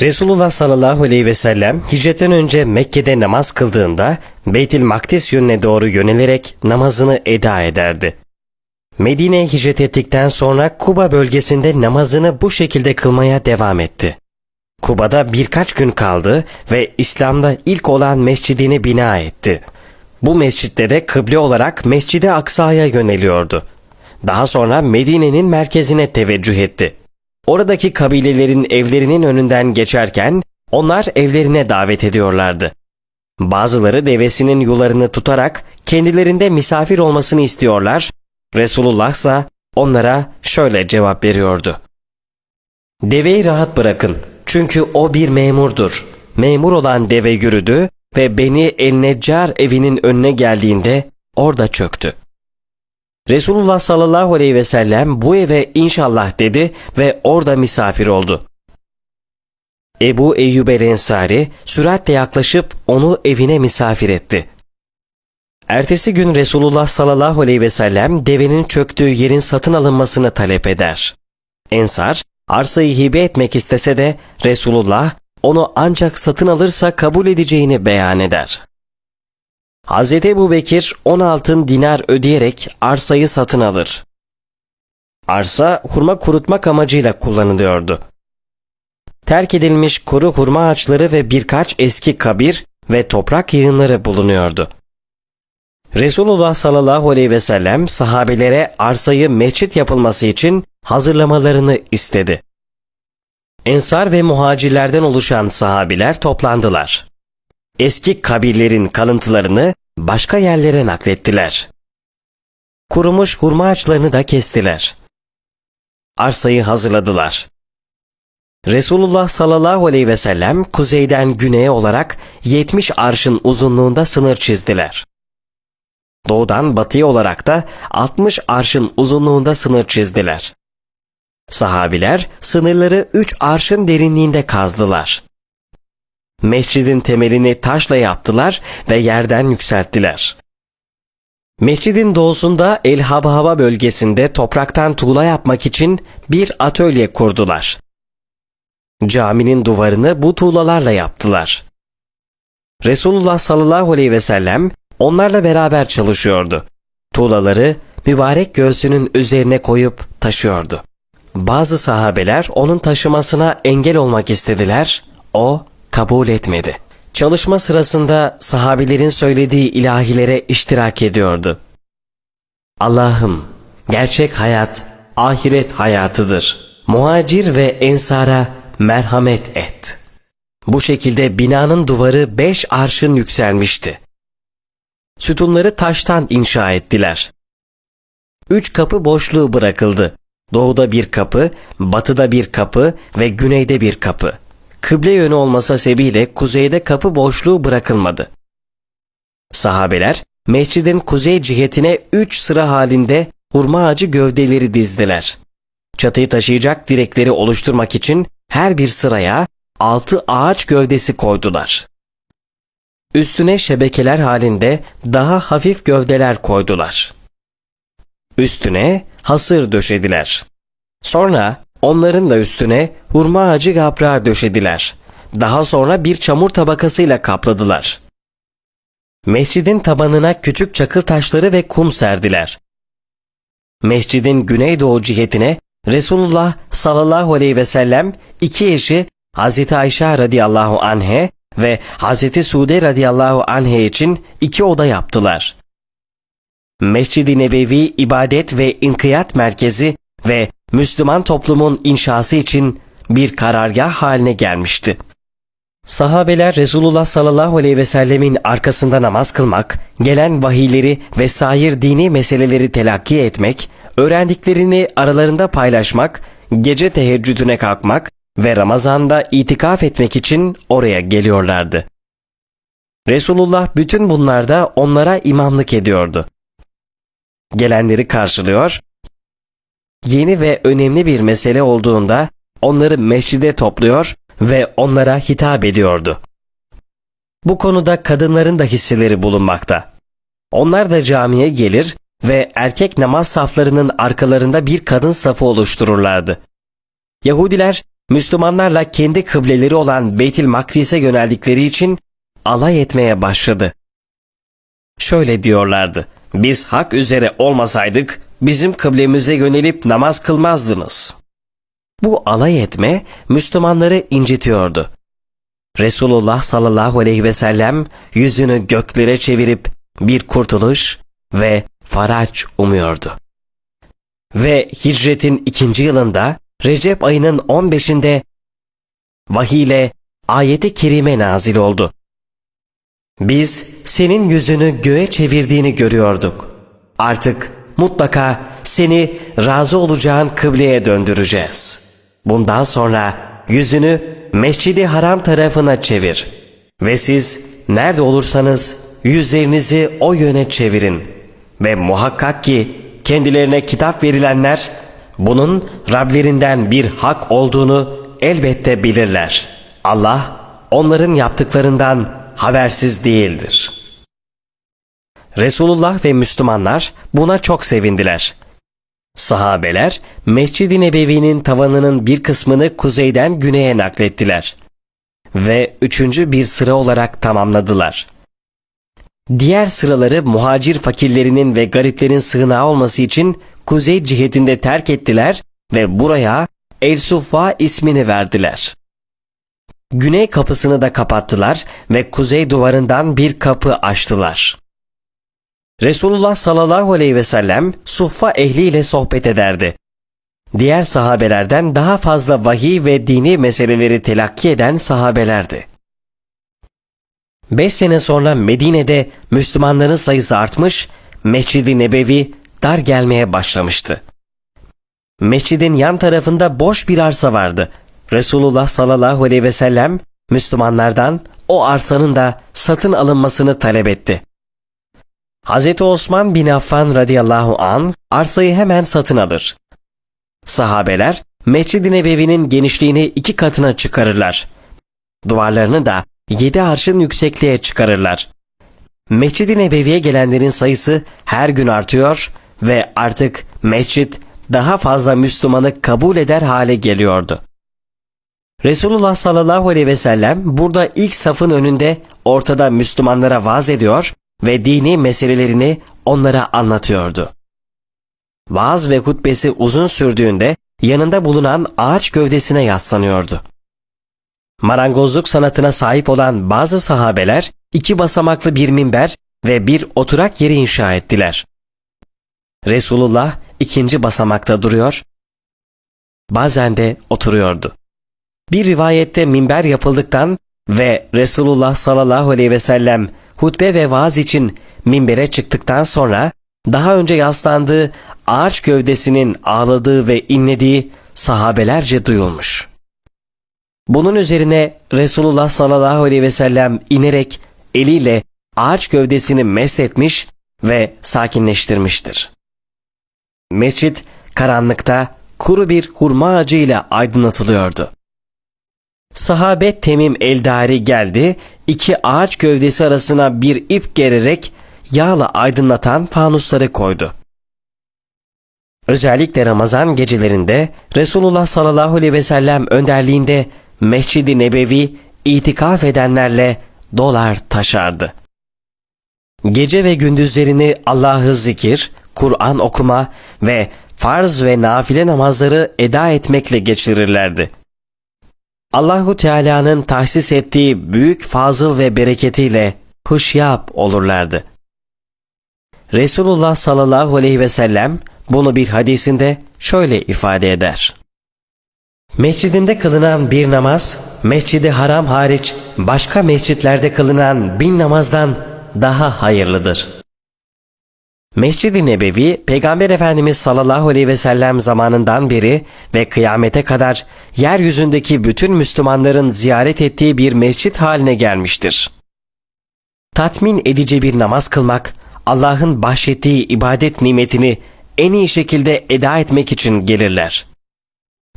Resulullah sallallahu aleyhi ve sellem hicretten önce Mekke'de namaz kıldığında Beytil Makdis yönüne doğru yönelerek namazını eda ederdi. Medine'ye hicret ettikten sonra Kuba bölgesinde namazını bu şekilde kılmaya devam etti. Kuba'da birkaç gün kaldı ve İslam'da ilk olan mescidini bina etti. Bu mescitte de kıble olarak Mescid-i Aksa'ya yöneliyordu. Daha sonra Medine'nin merkezine teveccüh etti. Oradaki kabilelerin evlerinin önünden geçerken onlar evlerine davet ediyorlardı. Bazıları devesinin yularını tutarak kendilerinde misafir olmasını istiyorlar. Resulullah ise onlara şöyle cevap veriyordu. Deveyi rahat bırakın çünkü o bir memurdur. Memur olan deve yürüdü ve beni El-Neccar evinin önüne geldiğinde orada çöktü. Resulullah sallallahu aleyhi ve sellem bu eve inşallah dedi ve orada misafir oldu. Ebu Eyyub el Ensari süratle yaklaşıp onu evine misafir etti. Ertesi gün Resulullah sallallahu aleyhi ve sellem devenin çöktüğü yerin satın alınmasını talep eder. Ensar arsayı hibe etmek istese de Resulullah onu ancak satın alırsa kabul edeceğini beyan eder. Hz. Ebu Bekir 10 altın dinar ödeyerek arsayı satın alır. Arsa hurma kurutmak amacıyla kullanılıyordu. Terk edilmiş kuru hurma ağaçları ve birkaç eski kabir ve toprak yığınları bulunuyordu. Resulullah sallallahu aleyhi ve sellem sahabelere arsayı mescit yapılması için hazırlamalarını istedi. Ensar ve muhacirlerden oluşan sahabiler toplandılar eski kabirlerin kalıntılarını başka yerlere naklettiler. Kurumuş hurma ağaçlarını da kestiler. Arsayı hazırladılar. Resulullah sallallahu aleyhi ve sellem kuzeyden güneye olarak 70 arşın uzunluğunda sınır çizdiler. Doğudan batıya olarak da 60 arşın uzunluğunda sınır çizdiler. Sahabiler sınırları 3 arşın derinliğinde kazdılar. Mescidin temelini taşla yaptılar ve yerden yükselttiler. Mescidin doğusunda El Habhaba bölgesinde topraktan tuğla yapmak için bir atölye kurdular. Caminin duvarını bu tuğlalarla yaptılar. Resulullah sallallahu aleyhi ve sellem onlarla beraber çalışıyordu. Tuğlaları mübarek göğsünün üzerine koyup taşıyordu. Bazı sahabeler onun taşımasına engel olmak istediler. O kabul etmedi. Çalışma sırasında sahabilerin söylediği ilahilere iştirak ediyordu. Allah'ım gerçek hayat ahiret hayatıdır. Muhacir ve ensara merhamet et. Bu şekilde binanın duvarı beş arşın yükselmişti. Sütunları taştan inşa ettiler. Üç kapı boşluğu bırakıldı. Doğuda bir kapı, batıda bir kapı ve güneyde bir kapı kıble yönü olmasa sebebiyle kuzeyde kapı boşluğu bırakılmadı. Sahabeler mescidin kuzey cihetine üç sıra halinde hurma ağacı gövdeleri dizdiler. Çatıyı taşıyacak direkleri oluşturmak için her bir sıraya altı ağaç gövdesi koydular. Üstüne şebekeler halinde daha hafif gövdeler koydular. Üstüne hasır döşediler. Sonra Onların da üstüne hurma ağacı yaprağı döşediler. Daha sonra bir çamur tabakasıyla kapladılar. Mescidin tabanına küçük çakıl taşları ve kum serdiler. Mescidin güneydoğu cihetine Resulullah sallallahu aleyhi ve sellem iki eşi Hz. Ayşe radıyallahu anhe ve Hz. Sude radıyallahu anhe için iki oda yaptılar. Mescid-i Nebevi ibadet ve inkiyat merkezi ve Müslüman toplumun inşası için bir karargah haline gelmişti. Sahabeler Resulullah sallallahu aleyhi ve sellemin arkasında namaz kılmak, gelen vahiyleri ve sair dini meseleleri telakki etmek, öğrendiklerini aralarında paylaşmak, gece teheccüdüne kalkmak ve Ramazan'da itikaf etmek için oraya geliyorlardı. Resulullah bütün bunlarda onlara imamlık ediyordu. Gelenleri karşılıyor, yeni ve önemli bir mesele olduğunda onları mescide topluyor ve onlara hitap ediyordu. Bu konuda kadınların da hisseleri bulunmakta. Onlar da camiye gelir ve erkek namaz saflarının arkalarında bir kadın safı oluştururlardı. Yahudiler Müslümanlarla kendi kıbleleri olan Beytil Makdis'e yöneldikleri için alay etmeye başladı. Şöyle diyorlardı. Biz hak üzere olmasaydık bizim kıblemize yönelip namaz kılmazdınız. Bu alay etme Müslümanları incitiyordu. Resulullah sallallahu aleyhi ve sellem yüzünü göklere çevirip bir kurtuluş ve faraç umuyordu. Ve hicretin ikinci yılında Recep ayının 15'inde vahiy ile ayeti kerime nazil oldu. Biz senin yüzünü göğe çevirdiğini görüyorduk. Artık mutlaka seni razı olacağın kıbleye döndüreceğiz. Bundan sonra yüzünü Mescidi Haram tarafına çevir. Ve siz nerede olursanız yüzlerinizi o yöne çevirin. Ve muhakkak ki kendilerine kitap verilenler bunun Rablerinden bir hak olduğunu elbette bilirler. Allah onların yaptıklarından habersiz değildir. Resulullah ve Müslümanlar buna çok sevindiler. Sahabeler Mescid-i Nebevi'nin tavanının bir kısmını kuzeyden güneye naklettiler ve üçüncü bir sıra olarak tamamladılar. Diğer sıraları muhacir fakirlerinin ve gariplerin sığınağı olması için kuzey cihetinde terk ettiler ve buraya El Suffa ismini verdiler. Güney kapısını da kapattılar ve kuzey duvarından bir kapı açtılar. Resulullah sallallahu aleyhi ve sellem suffa ehliyle sohbet ederdi. Diğer sahabelerden daha fazla vahiy ve dini meseleleri telakki eden sahabelerdi. Beş sene sonra Medine'de Müslümanların sayısı artmış, Mescid-i Nebevi dar gelmeye başlamıştı. Mescidin yan tarafında boş bir arsa vardı. Resulullah sallallahu aleyhi ve sellem Müslümanlardan o arsanın da satın alınmasını talep etti. Hz. Osman bin Affan radıyallahu an arsayı hemen satın alır. Sahabeler Mescid-i Nebevi'nin genişliğini iki katına çıkarırlar. Duvarlarını da yedi arşın yüksekliğe çıkarırlar. Mescid-i Nebevi'ye gelenlerin sayısı her gün artıyor ve artık mescit daha fazla Müslümanı kabul eder hale geliyordu. Resulullah sallallahu aleyhi ve sellem burada ilk safın önünde ortada Müslümanlara vaaz ediyor ve dini meselelerini onlara anlatıyordu. Vaaz ve hutbesi uzun sürdüğünde yanında bulunan ağaç gövdesine yaslanıyordu. Marangozluk sanatına sahip olan bazı sahabeler iki basamaklı bir minber ve bir oturak yeri inşa ettiler. Resulullah ikinci basamakta duruyor, bazen de oturuyordu. Bir rivayette minber yapıldıktan ve Resulullah sallallahu aleyhi ve sellem hutbe ve vaaz için minbere çıktıktan sonra daha önce yaslandığı ağaç gövdesinin ağladığı ve inlediği sahabelerce duyulmuş. Bunun üzerine Resulullah sallallahu aleyhi ve sellem inerek eliyle ağaç gövdesini mesletmiş ve sakinleştirmiştir. Mescit karanlıkta kuru bir hurma ağacıyla aydınlatılıyordu. Sahabe Temim Eldari geldi, iki ağaç gövdesi arasına bir ip gererek yağla aydınlatan fanusları koydu. Özellikle Ramazan gecelerinde Resulullah sallallahu aleyhi ve sellem önderliğinde Mescid-i Nebevi itikaf edenlerle dolar taşardı. Gece ve gündüzlerini Allah'ı zikir, Kur'an okuma ve farz ve nafile namazları eda etmekle geçirirlerdi. Allahu Teala'nın tahsis ettiği büyük fazıl ve bereketiyle huşyap olurlardı. Resulullah sallallahu aleyhi ve sellem bunu bir hadisinde şöyle ifade eder. Mescidimde kılınan bir namaz, mescidi haram hariç başka mescitlerde kılınan bin namazdan daha hayırlıdır. Mescid-i Nebevi, Peygamber Efendimiz sallallahu aleyhi ve sellem zamanından beri ve kıyamete kadar yeryüzündeki bütün Müslümanların ziyaret ettiği bir mescit haline gelmiştir. Tatmin edici bir namaz kılmak, Allah'ın bahşettiği ibadet nimetini en iyi şekilde eda etmek için gelirler.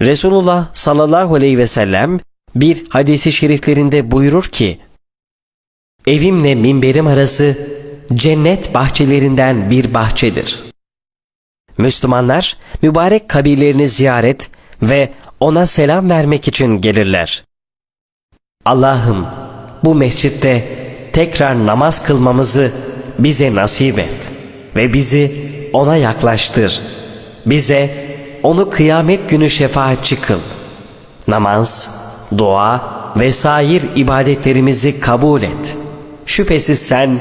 Resulullah sallallahu aleyhi ve sellem bir hadisi şeriflerinde buyurur ki, Evimle minberim arası cennet bahçelerinden bir bahçedir. Müslümanlar mübarek kabirlerini ziyaret ve ona selam vermek için gelirler. Allah'ım bu mescitte tekrar namaz kılmamızı bize nasip et ve bizi ona yaklaştır. Bize onu kıyamet günü şefaatçi kıl. Namaz, dua ve sair ibadetlerimizi kabul et. Şüphesiz sen